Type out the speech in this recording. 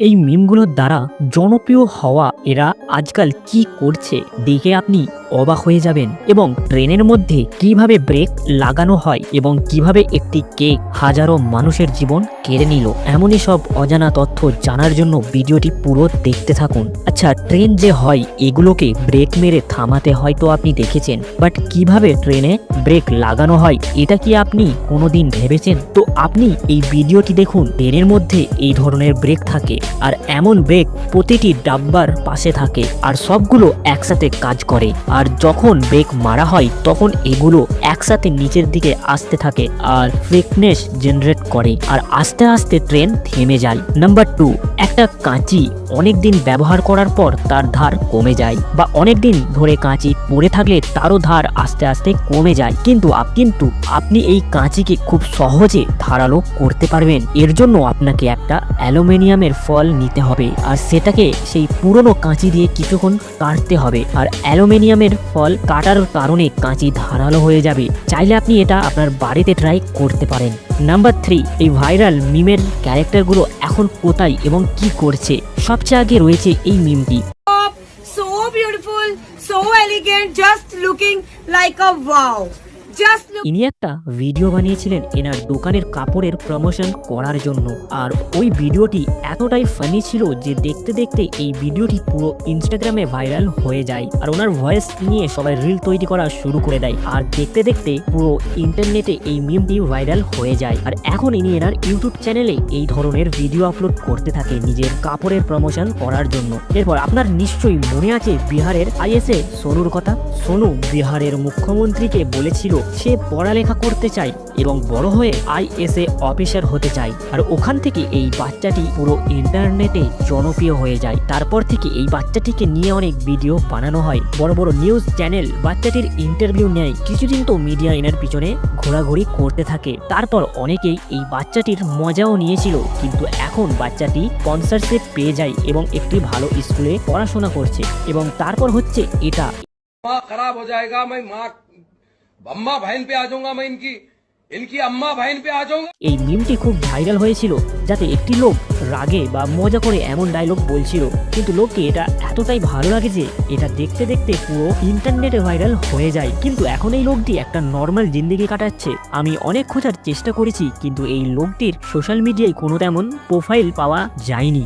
এই মিমগুলোর দ্বারা জনপ্রিয় হওয়া এরা আজকাল কি করছে? দেখে আপনি অবাক হয়ে যাবেন এবং ট্রেনের মধ্যে কীভাবে ব্রেক লাগানো হয় এবং কীভাবে একটি কেক হাজারো মানুষের জীবন কেড়ে নিল, এমনই সব অজানা তথ্য জানার জন্য ভিডিওটি পুরো দেখতে থাকুন। আচ্ছা ট্রেন যে হয়, এগুলোকে ব্রেক মেরে থামাতে হয়তো আপনি দেখেছেন, বাট কীভাবে ট্রেনে ব্রেক লাগানো হয়, এটা কি আপনি কোনোদিন ভেবেছেন? তো আপনি এই ভিডিওটি দেখুন, ট্রেনের মধ্যে এই ধরনের ব্রেক থাকে, আর এমন ব্রেক প্রতিটি ডাব্বার পাশে থাকে, আর সবগুলো একসাথে কাজ করে, আর যখন ব্রেক মারা হয়, তখন এগুলো একসাথে নিচের দিকে আসতে থাকে আর ফ্রিকনেস জেনারেট করে আর আস্তে আস্তে ট্রেন থেমে যায়। নাম্বার টু একটা কাঁচি অনেক দিন ব্যবহার করার পর তার ধার কমে যায় বা অনেক দিন ধরে কাঁচি পড়ে থাকলে তারও ধার আস্তে আস্তে কমে যায়। কিন্তু কিন্তু আপনি এই কাঁচিকে খুব সহজে ধারালো করতে পারবেন। এর জন্য আপনাকে একটা অ্যালুমিনিয়ামের ফল নিতে হবে আর সেটাকে সেই পুরনো কাঁচি দিয়ে কিছুক্ষণ কাটতে হবে। আর অ্যালুমিনিয়ামের ফল কাটার কারণে কাঁচি ধারালো হয়ে যাবে। চাইলে আপনি এটা আপনার বাড়িতে ট্রাই করতে পারেন। নাম্বার থ্রি এই ভাইরাল মিমের ক্যারেক্টারগুলো এখন কোথায় এবং কি করছে? সবচেয়ে আগে রয়েছে এই মিমটি so beautiful, so elegant, just looking like a wow. ইনি একটা ভিডিও বানিয়েছিলেন এনার দোকানের কাপড়ের প্রমোশন করার জন্য। আর ওই ভিডিওটি এতটাই ফানি ছিল যে দেখতে দেখতে এই ভিডিওটি পুরো ইনস্টাগ্রামে ভাইরাল হয়ে যায়। আর ওনার ভয়েস নিয়ে সবাই রিল তৈরি করা শুরু করে দেয়। আর দেখতে দেখতে পুরো ইন্টারনেটে এই মিমটি ভাইরাল হয়ে যায়। আর এখন ইনি এনার ইউটিউব চ্যানেলে এই ধরনের ভিডিও আপলোড করতে থাকে নিজের কাপড়ের প্রমোশন করার জন্য। এরপর আপনার নিশ্চয়ই মনে আছে বিহারের আইএসএ, সোনুর কথা? সোনু বিহারের মুখ্যমন্ত্রীকে বলেছিল সে পড়ালেখা করতে চায় এবং বড় হয়ে আইএসএ অফিসার হতে চায়। আর ওখান থেকে এই বাচ্চাটি পুরো ইন্টারনেটে জনপ্রিয় হয়ে যায়। তারপর থেকে এই বাচ্চাটিকে নিয়ে অনেক ভিডিও বানানো হয়। বড় বড় নিউজ চ্যানেল বাচ্চাটির ইন্টারভিউ নেয়। কিছুদিন তো মিডিয়া এনার পিছনে ঘোরাঘুরি করতে থাকে। তারপর অনেকেই এই বাচ্চাটির মজাও নিয়েছিল। কিন্তু এখন বাচ্চাটি স্পন্সারশিপ পেয়ে যায় এবং একটি ভালো স্কুলে পড়াশোনা করছে। এবং তারপর হচ্ছে এটা। খারাপ হয়ে যায় মাই মা अम्मा बहन पे आ जाऊंगा मैं इनकी इनकी अम्मा बहन पे आ जाऊंगा এই মিমটি খুব ভাইরাল হয়েছিল যাতে একটি লোক রাগে বা মজা করে এমন ডায়লগ বলছিল কিন্তু লোককে এটা এতটাই ভালো লাগে যে এটা দেখতে দেখতে পুরো ইন্টারনেটে ভাইরাল হয়ে যায় কিন্তু এখন এই লোকটি একটা নর্মাল জিন্দিগি কাটাচ্ছে আমি অনেক খোঁজার চেষ্টা করেছি কিন্তু এই লোকটির সোশ্যাল মিডিয়ায় কোনো তেমন প্রোফাইল পাওয়া যায়নি